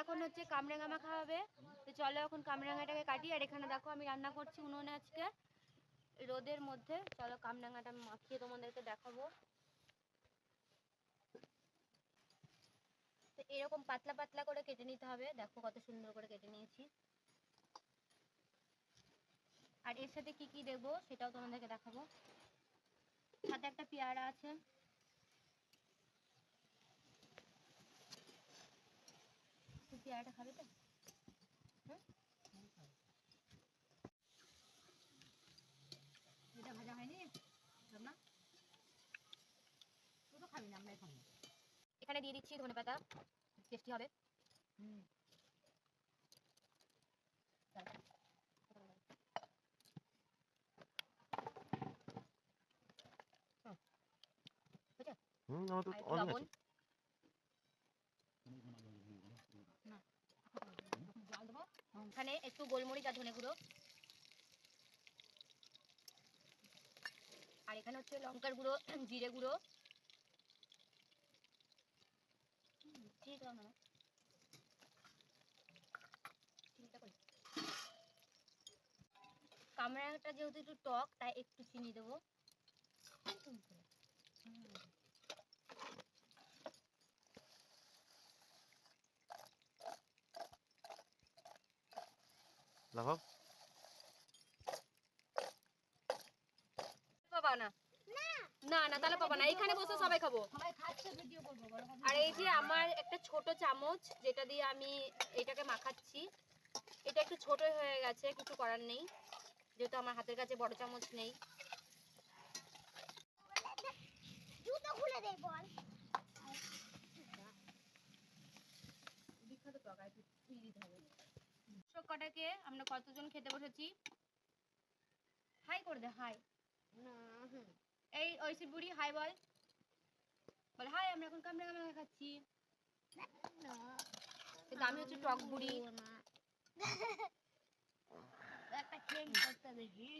এখন হচ্ছে কামরাঙা মাখা হবে তো চলো এখন কামরাঙাটাকে কাটি, আর এখানে দেখো আমি রান্না করছি উনুনে আজকে। রোদের মধ্যে, চলো কামরাঙাটা আমি মাখিয়ে তোমাদেরকে দেখাবো। তো এরকম পাতলা পাতলা করে কেটে নিতে হবে। দেখো কত সুন্দর করে কেটে নিয়েছি। আর এর সাথে কি কি দেবো সেটাও তোমাদেরকে দেখাবো। সাথে একটা পেয়ারা আছে। পেয়ারাটা খাবি তো? হুম? এটা ভাজা হয়নি? রান্না? তুই তো খাবি না আমরা খাব এখানে দিয়ে দিচ্ছি ধনে পাতা। টেস্টি হবে। হুম। হুম আমার তো অনেক আছে জল দেবো এখানে একটু গোলমরিচ আর ধনে গুঁড়ো। আর এখানে হচ্ছে লঙ্কার গুঁড়ো জিরে গুঁড়ো। ঠিক আছে না চিনিটা কই? কামরাঙাটা যেহেতু একটু টক, তাই একটু চিনি দেবো। লাফাও। পাবা না? না না তাহলে পাবা না। এখানে বসে সবাই খাব। আর এই যে আমার একটা ছোট চামচ যেটা দিয়ে আমি এটাকে মাখাচ্ছি এটা একটু ছোট হয়ে গেছে কিছু করার নেই। যেহেতু আমার হাতের কাছে বড় চামচ নেই। জুতো খুলে দে বল বিখ্যাত টকায় তুই দিতে হবে কটাকে আমরা কতজন খেতে বসেছি? হাই করে দে হাই না এই ঐশী বুড়ি হাই বল। বল হাই আমরা এখন কামড়া কামড়া খাচ্ছি। না কিন্তু আমি হচ্ছে টক বুড়ি। একটা কেক করতে দেখি।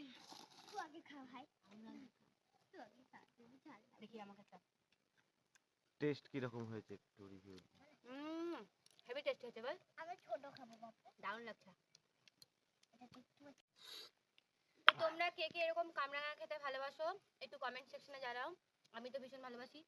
তুই আগে খা ভাই আমরা তুই আগে খা তুমি ছাড় দেখি আমাকে টেস্ট কি রকম হয়েছে একটু রিভিউ হচ্ছে বল। আমি ছোট খাব বাপু। দারুণ লাগছে। তো। তোমরা কে কে এরকম কামরাঙা খেতে ভালোবাসো একটু কমেন্ট সেকশনে জানাও। আমি তো ভীষণ ভালোবাসি।